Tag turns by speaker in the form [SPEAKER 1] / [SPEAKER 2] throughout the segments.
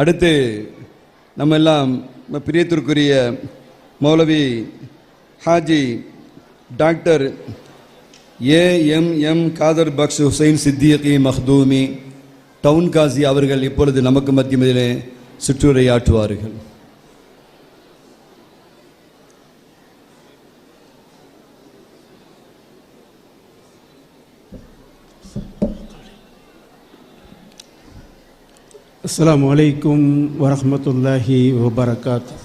[SPEAKER 1] அடுத்து நம்ம எல்லாம் பிரியத்திற்குரிய மௌலவி Haji doctor A M M Khader Baksh Hussain Siddiqui Makhdoomi town Kashi அவர்கள் இப்பொழுது நமக்கு மத்தியமிலே சுற்றுரையாற்றுவார்கள்.
[SPEAKER 2] السلام عليكم ورحمة الله وبركاته.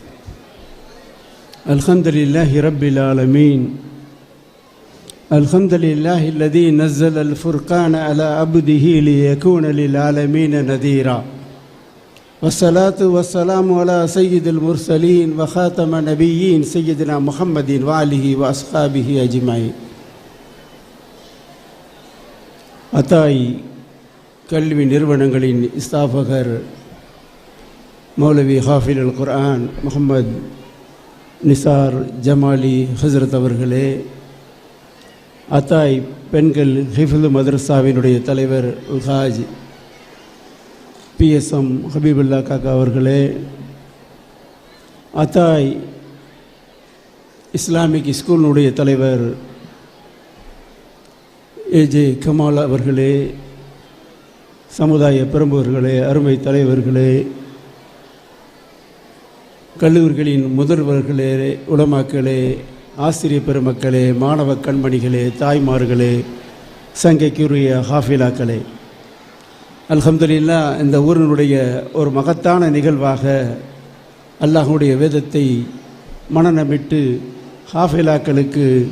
[SPEAKER 2] الحمد لله رب العالمين. الحمد لله الذي نزل الفرقان على عبده ليكون للعالمين نذيرا. والصلاة والسلام على سيد المرسلين وخاتم النبيين سيدنا محمد وعليه وأصحابه أجمعين. أتاي கல்வி நிறுவனங்களின் ஸ்தாபகர் மௌலவி ஹாஃபில் அல் குர்ஆன் முகமது நிசார் ஜமாலி ஹசரத் அவர்களே அத்தாய் பெண்கள் ஹிஃபுல் மதரசாவினுடைய தலைவர் உல்ஹாஜ் பிஎஸ்எம் ஹபீபுல்லா காக்கா அவர்களே அத்தாய் இஸ்லாமிக் ஸ்கூலினுடைய தலைவர் ஏஜே கமால் அவர்களே சமுதாய பெரும்பவர்களே அருமை தலைவர்களே கல்லூரிகளின் முதல்வர்களே உலமாக்களே ஆசிரிய பெருமக்களே மாணவ கண்மணிகளே தாய்மார்களே சங்கைக்குரிய ஹாஃபிலாக்களே. அல்ஹம்துலில்லா இந்த ஊரினுடைய ஒரு மகத்தான நிகழ்வாக அல்லாஹுடைய வேதத்தை மனநமிட்டு ஹாஃபிலாக்களுக்கு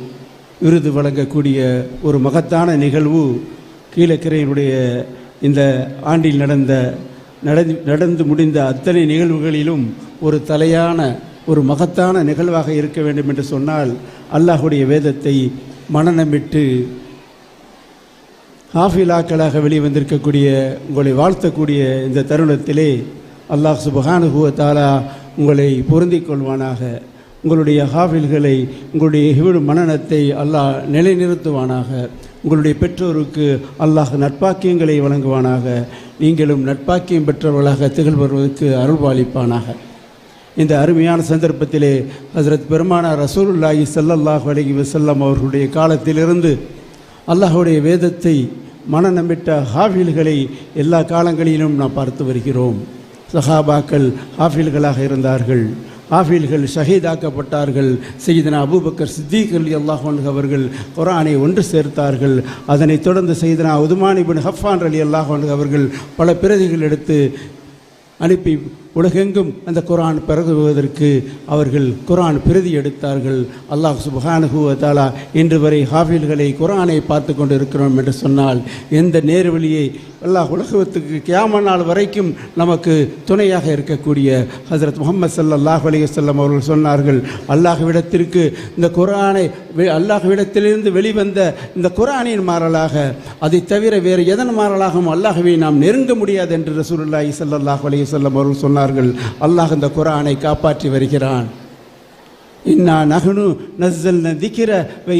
[SPEAKER 2] விருது வழங்கக்கூடிய ஒரு மகத்தான நிகழ்வு கீழக்கரையினுடைய இந்த ஆண்டில் நடந்த நடந்து நடந்து முடிந்த அத்தனை நிகழ்வுகளிலும் ஒரு தலையான ஒரு மகத்தான நிகழ்வாக இருக்க வேண்டும் என்று சொன்னால் அல்லாஹுடைய வேதத்தை மனநமிட்டு ஹாஃபிலாக்களாக வெளிவந்திருக்கக்கூடிய உங்களை வாழ்த்தக்கூடிய இந்த தருணத்திலே அல்லாஹ் சுபஹானுகுவ தாலா உங்களை பொருந்திக் கொள்வானாக. உங்களுடைய ஹாஃபில்களை உங்களுடைய ஹிவிடு மனநத்தை அல்லாஹ் நிலைநிறுத்துவானாக. உங்களுடைய பெற்றோருக்கு அல்லாஹ் நட்பாக்கியங்களை வழங்குவானாக. நீங்களும் நட்பாக்கியம் பெற்றவர்களாக திகழ்வதற்கு அருள்பாலிப்பானாக இந்த அருமையான சந்தர்ப்பத்திலே ஹசரத் பெருமானார் ரசூலுல்லாஹி சல்லல்லாஹ் அலைஹி வசல்லம் அவர்களுடைய காலத்திலிருந்து அல்லாஹுடைய வேதத்தை மனநம்பிட்ட ஹாஃபில்களை எல்லா காலங்களிலும் நாம் பார்த்து வருகிறோம். சஹாபாக்கள் ஹாஃபில்களாக இருந்தார்கள். ஆஃபீல்கள் ஷஹீதாக்கப்பட்டார்கள். செய்தனா அபூபக்கர் சித்திக் அலி அல்லாஹ் அவர்கள் குரானை ஒன்று சேர்த்தார்கள். அதனைத் தொடர்ந்து செய்தனா உதுமான் இபின் ஹஃபான் அலி அல்லாஹ் அவர்கள் பல பிரதிகள் எடுத்து அனுப்பி உலகெங்கும் அந்த குரான் பிறகுவதற்கு அவர்கள் குரான் பிரதி எடுத்தார்கள். அல்லாஹ் சுபஹானுகுவதாலா இன்று வரை ஹாஃபில்களை குரானை பார்த்து கொண்டு இருக்கிறோம் என்று சொன்னால் எந்த நேர்வழியை அல்லாஹ் உலகத்துக்கு கியாம நாள் வரைக்கும் நமக்கு துணையாக இருக்கக்கூடிய ஹசரத் முகமது சல்லாஹ் அலி அவர்கள் சொன்னார்கள் அல்லாஹ்விடத்திற்கு இந்த குரானை வெ- அல்லாஹ்விடத்திலிருந்து வெளிவந்த இந்த குரானின் மாறலாக அதை தவிர வேறு எதன் மாறலாகவும் அல்லாஹ்வை நாம் நெருங்க முடியாது என்று ரசூலுல்லாஹி சல்லாஹ் அலைஹி அவர்கள் சொன்னார் சொன்னார்கள். அல்லாஹ் இந்த குரானை காப்பாற்றி வருகிறான். இன்னா நகனு நஸ்ஸல் திக்கிற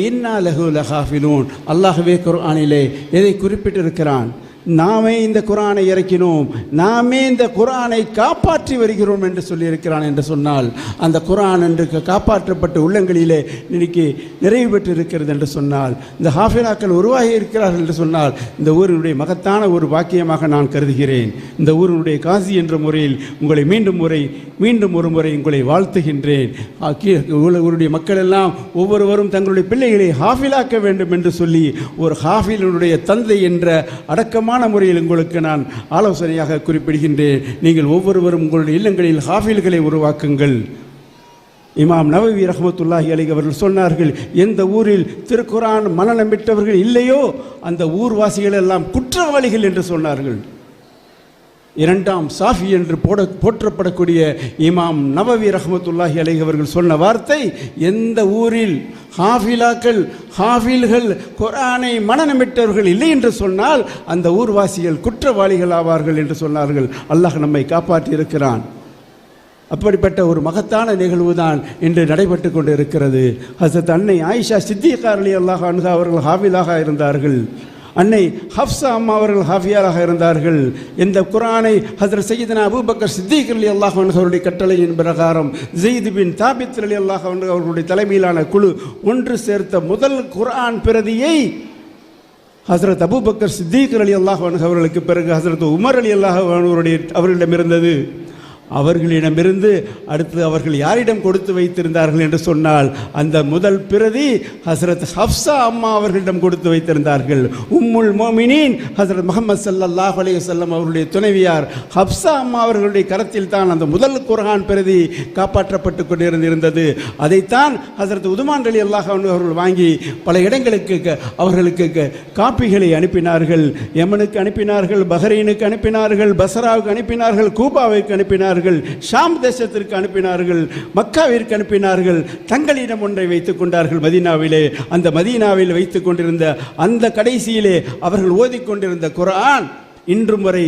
[SPEAKER 2] இன்னா லஹு லஹாஃபிலூன். அல்லாஹ்வே குர்ஆனிலே எதை குறிப்பிட்டிருக்கிறான்? நாமே இந்த குரானை இறக்கினோம். நாமே இந்த குரானை காப்பாற்றி வருகிறோம் என்று சொல்லியிருக்கிறான் என்று சொன்னால் அந்த குரான் என்று காப்பாற்றப்பட்ட உள்ளங்களிலே இன்னைக்கு நிறைவு பெற்று இருக்கிறது என்று சொன்னால் இந்த ஹாஃபிலாக்கள் உருவாகி இருக்கிறார்கள் என்று சொன்னால் இந்த ஊரினுடைய மகத்தான ஒரு பாக்கியமாக நான் கருதுகிறேன். இந்த ஊரினுடைய காசி என்ற முறையில் உங்களை மீண்டும் முறை மீண்டும் ஒரு முறை உங்களை வாழ்த்துகின்றேன். ஊருடைய மக்கள் எல்லாம் ஒவ்வொருவரும் தங்களுடைய பிள்ளைகளை ஹாஃபிலாக்க வேண்டும் என்று சொல்லி ஒரு ஹாஃபிலுடைய தந்தை என்ற அடக்கமாக அடக்கமான முறையில் உங்களுக்கு நான் ஆலோசனையாக குறிப்பிடுகின்றேன். நீங்கள் ஒவ்வொருவரும் உங்களுடைய இல்லங்களில் ஹாஃபில்களை உருவாக்குங்கள். இமாம் நவவி ரஹமத்துல்லாஹி அலி அவர்கள் சொன்னார்கள் எந்த ஊரில் திருக்குரான் மனநம்பிட்டவர்கள் இல்லையோ அந்த ஊர்வாசிகள் எல்லாம் குற்றவாளிகள் என்று சொன்னார்கள். இரண்டாம் சாஃபி என்று போட போற்றப்படக்கூடிய இமாம் நவவி ரஹமத்துல்லாஹி அலைஹி அவர்கள் சொன்ன வார்த்தை எந்த ஊரில் ஹாஃபிலாக்கள் ஹாஃபில்கள் குரானை மனநமிட்டவர்கள் இல்லை என்று சொன்னால் அந்த ஊர்வாசிகள் குற்றவாளிகள் ஆவார்கள் என்று சொன்னார்கள். அல்லாஹ் நம்மை காப்பாற்றியிருக்கிறான் அப்படிப்பட்ட ஒரு மகத்தான நிகழ்வு தான் இன்று நடைபெற்று கொண்டு இருக்கிறது ஹசத் அன்னை ஆயிஷா சித்திகாரலி அல்லாஹ் அன்ஹா அவர்கள் ஹாஃபிலாக இருந்தார்கள். அன்னை ஹப்சா அம்மா அவர்கள் ஹாஃபியாராக இருந்தார்கள். இந்த குரானை ஹசரத் சையீதனா அபூபக்கர் சித்திக் அலி அல்லாஹ் அவருடைய கட்டளையின் பிரகாரம் ஜெயிது பின் தாபித் அலி அல்லாஹ் அவர்களுடைய தலைமையிலான குழு ஒன்று சேர்த்த முதல் குரான் பிரதியை ஹசரத் அபூபக்கர் சித்திக் அலி அல்லாஹ் அவர்களுக்கு பிறகு ஹசரத் உமர் அலி அல்லாஹ் அவருடைய அவர்களிடம் இருந்தது அவர்களிடமிருந்து அடுத்து அவர்கள் யாரிடம் கொடுத்து வைத்திருந்தார்கள் என்று சொன்னால் அந்த முதல் பிரதி ஹசரத் ஹப்சா அம்மா அவர்களிடம் கொடுத்து வைத்திருந்தார்கள். உம்முல் மோமினின் ஹசரத் முகமது சல்லாஹ் அலையுசல்லம் வஸல்லம் அவர்களுடைய துணைவியார் ஹப்சா அம்மா அவர்களுடைய கரத்தில் தான் அந்த முதல் குரஹான் பிரதி காப்பாற்றப்பட்டு கொண்டிருந்திருந்தது. அதைத்தான் ஹசரத் உதுமான் அலி அல்லாஹ் அவர்கள் வாங்கி பல இடங்களுக்கு அவர்களுக்கு காப்பிகளை அனுப்பினார்கள். யமனுக்கு அனுப்பினார்கள் பஹ்ரைனுக்கு அனுப்பினார்கள் பசராவுக்கு அனுப்பினார்கள் கூபாவுக்கு அனுப்பினார்கள். ஷாம் தேசத்திற்கு அனுப்பினார்கள் மக்காவிற்கு அனுப்பினார்கள் தங்களிடம் ஒன்றை வைத்துக் கொண்டார்கள் மதீனாவிலே. அந்த மதீனாவில் வைத்துக் கொண்டிருந்த அந்த கடைசியிலே அவர்கள் ஓதிக்கொண்டிருந்த குரான் இன்றும் வரை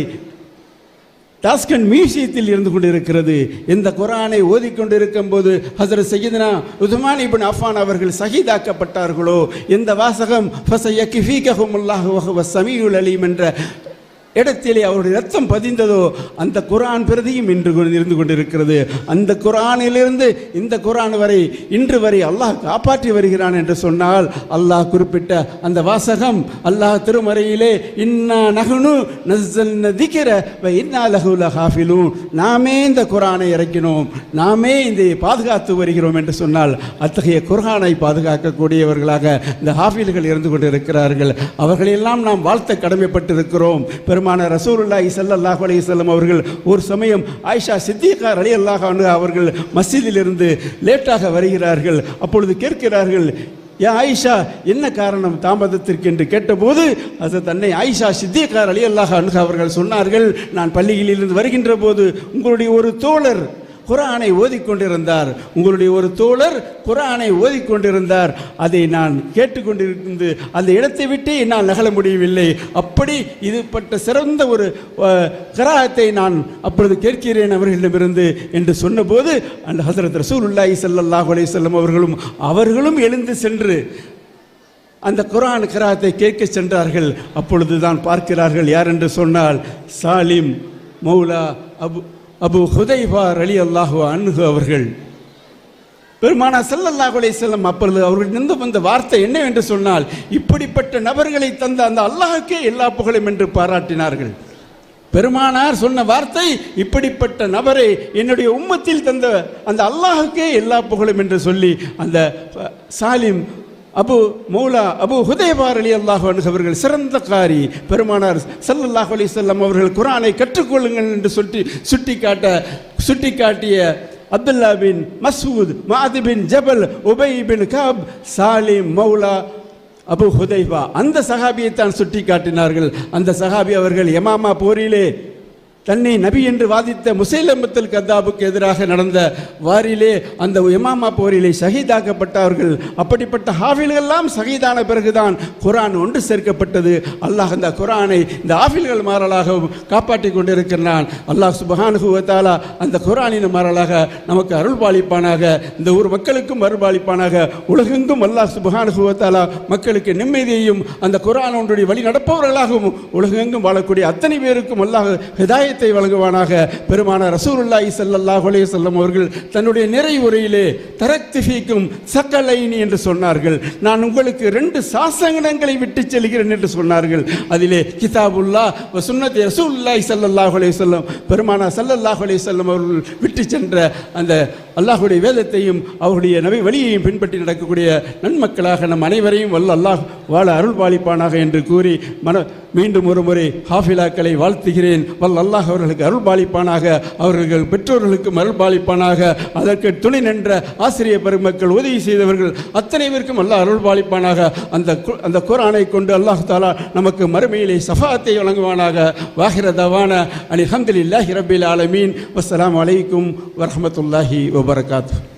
[SPEAKER 2] டாஸ்கன் மியூசியத்தில் இருந்து கொண்டிருக்கிறது. இந்த குரானை ஓதிக்கொண்டிருக்கும் போது ஹசரத் சையீதனா உதுமான் இபின் அஃபான் அவர்கள் சகிதாக்கப்பட்டார்களோ? இந்த வாசகம் ஃபஸயக்ஃபீகஹுமுல்லாஹு அலீம் என்ற இடத்திலே அவருடைய ரத்தம் பதிந்ததோ அந்த குரான் பிரதியும் இன்று கொண்டு- இருந்து கொண்டிருக்கிறது. அந்த குரானிலிருந்து இந்த குரான் வரை இன்று வரை அல்லாஹ் காப்பாற்றி வருகிறான் என்று சொன்னால் அல்லாஹ் குறிப்பிட்ட அந்த வாசகம் அல்லாஹ் திருமறையிலே இன்னா நகுனு நஸ்ஸல்ன இன்னா லஹு லஹாஃபிலூன். நாமே இந்த குரானை இறக்கினோம். நாமே இதை பாதுகாத்து வருகிறோம் என்று சொன்னால் அத்தகைய குரானை பாதுகாக்கக்கூடியவர்களாக இந்த ஹாஃபில்கள் இருந்து கொண்டிருக்கிறார்கள். அவர்களெல்லாம் நாம் வாழ்த்த கடமைப்பட்டிருக்கிறோம். பெருமான ரசூலுல்லாஹி ஸல்லல்லாஹு அலைஹி அவர்கள் ஒரு சமயம் ஆயிஷா சித்திகா அலி அல்லாஹ் அவர்கள் மஸ்ஜிதிலிருந்து லேட்டாக வருகிறார்கள். அப்பொழுது கேட்கிறார்கள் ஏன் ஆயிஷா என்ன காரணம் தாமதத்திற்கு என்று கேட்டபோது அது தன்னை ஆயிஷா சித்திகார் அலி அல்லாஹ் அவர்கள் சொன்னார்கள் நான் பள்ளியிலிருந்து வருகின்ற போது உங்களுடைய ஒரு தோழர் குரானை ஓதிக்கொண்டிருந்தார். உங்களுடைய ஒரு தோழர் குரானை ஓதிக்கொண்டிருந்தார். அதை நான் கேட்டுக்கொண்டிருந்து அந்த இடத்தை விட்டு என்னால் நகல முடியவில்லை. அப்படி இதுபட்ட சிறந்த ஒரு கராகத்தை நான் அப்பொழுது கேட்கிறேன் அவர்களிடமிருந்து என்று சொன்னபோது அந்த ஹசரத் ரசூலுல்லாஹி சல்லாஹ் அலைஹி வஸல்லம் அவர்களும் அவர்களும் எழுந்து சென்று அந்த குரான் கிராத்தை கேட்க சென்றார்கள். அப்பொழுதுதான் பார்க்கிறார்கள் யார் என்று சொன்னால் சாலிம் மௌலா அபு அபு ஹுதைபா அலி அல்லாஹு அன்ஹு அவர்கள். பெருமானா ஸல்லல்லாஹு அலைஹி செல்லம் அப்பொழுது அவர்களிடம் வந்த வார்த்தை என்னவென்று சொன்னால் இப்படிப்பட்ட நபர்களை தந்த அந்த அல்லாஹுக்கே எல்லா புகழும் என்று பாராட்டினார்கள். பெருமானார் சொன்ன வார்த்தை இப்படிப்பட்ட நபரை என்னுடைய உம்மத்தில் தந்த அந்த அல்லாஹுக்கே எல்லா புகழும் என்று சொல்லி அந்த சாலிம் அபு மௌலா அபு ஹுதேபார் அலி அல்லாஹ் அவர்கள் சிறந்த காரி பெருமானார் ஸல்லல்லாஹு அலி சொல்லம் அவர்கள் குரானை கற்றுக்கொள்ளுங்கள் என்று சொல்லி சுட்டிக்காட்ட சுட்டிக்காட்டிய அப்துல்லா பின் Masood Muadh bin Jabal Ubay bin Kab Salim Mawla Abu Hudhaifa. அந்த சஹாபியை தான் சுட்டி காட்டினார்கள் அந்த சஹாபி அவர்கள் எமாமா போரிலே தன்னை நபி என்று வாதித்த முசைலம்பத்தில் கத்தாபுக்கு எதிராக நடந்த வாரிலே அந்த இமாமா போரிலே சகிதாக்கப்பட்டவர்கள் அப்படிப்பட்ட ஹாஃபில்கள்லாம் சகிதான பிறகுதான் குரான் ஒன்று சேர்க்கப்பட்டது. அல்லாஹ் அந்த குரானை இந்த ஆஃபில்கள் மாறலாக காப்பாற்றி கொண்டிருக்கிறான் அல்லாஹ் சுபஹானுஹு அந்த குரானின் மாறலாக நமக்கு அருள்பாலிப்பானாக இந்த ஊர் மக்களுக்கும் அருள்பாலிப்பானாக உலகெங்கும் அல்லாஹ் சுபஹானுஹு வ மக்களுக்கு நிம்மதியையும் அந்த குரான் ஒன்றுடைய வழி நடப்பவர்களாகவும் உலகெங்கும் வாழக்கூடிய அத்தனை பேருக்கும் அல்லாஹ் ஹிதாயத்தை வழங்குவானாக. பெருமான ரசூலுல்லாஹி சல்லாஹ் அலே செல்லம் அவர்கள் தன்னுடைய நிறை உரையிலே தரக்து சக்கலைனி என்று சொன்னார்கள். நான் உங்களுக்கு ரெண்டு சாசனங்களை விட்டு செல்கிறேன் என்று சொன்னார்கள். அதிலே கிதாபுல்லா சுன்னத் சுன்னத்தி சல்லாஹ் அலே செல்லம் பெருமானா சல்லல்லாஹ் அலே செல்லம் அவர்கள் விட்டு சென்ற அந்த அல்லாஹுடைய வேதத்தையும் அவருடைய நபை வழியையும் பின்பற்றி நடக்கக்கூடிய நன்மக்களாக நம் அனைவரையும் வல்ல அல்லாஹ் வாழ அருள் பாலிப்பானாக என்று கூறி மன மீண்டும் ஒரு முறை ஹாஃபிலாக்களை வாழ்த்துகிறேன். வல்ல அல்லாஹ் அவர்களுக்கு அருள் பாலிப்பானாக அவர்கள் பெற்றோர்களுக்கும் அருள் பாலிப்பானாக அதற்கு துணை நின்ற ஆசிரியர் பெருமக்கள் உதவி செய்தவர்கள் அத்தனை பேருக்கும் அல்லாஹ் அருள் பாலிப்பானாக. அந்த கு- அந்த குரானை கொண்டு அல்லாஹ் தாலா நமக்கு மறுமையிலே சஃபாத்தை வழங்குவானாக. வாகிரதவான தவான அலி இல்லாஹி ரபில் ஆலமீன். வஸ்லாம் வலைக்கும் வரமத்துல்லாஹி ஓ wabarakatuh.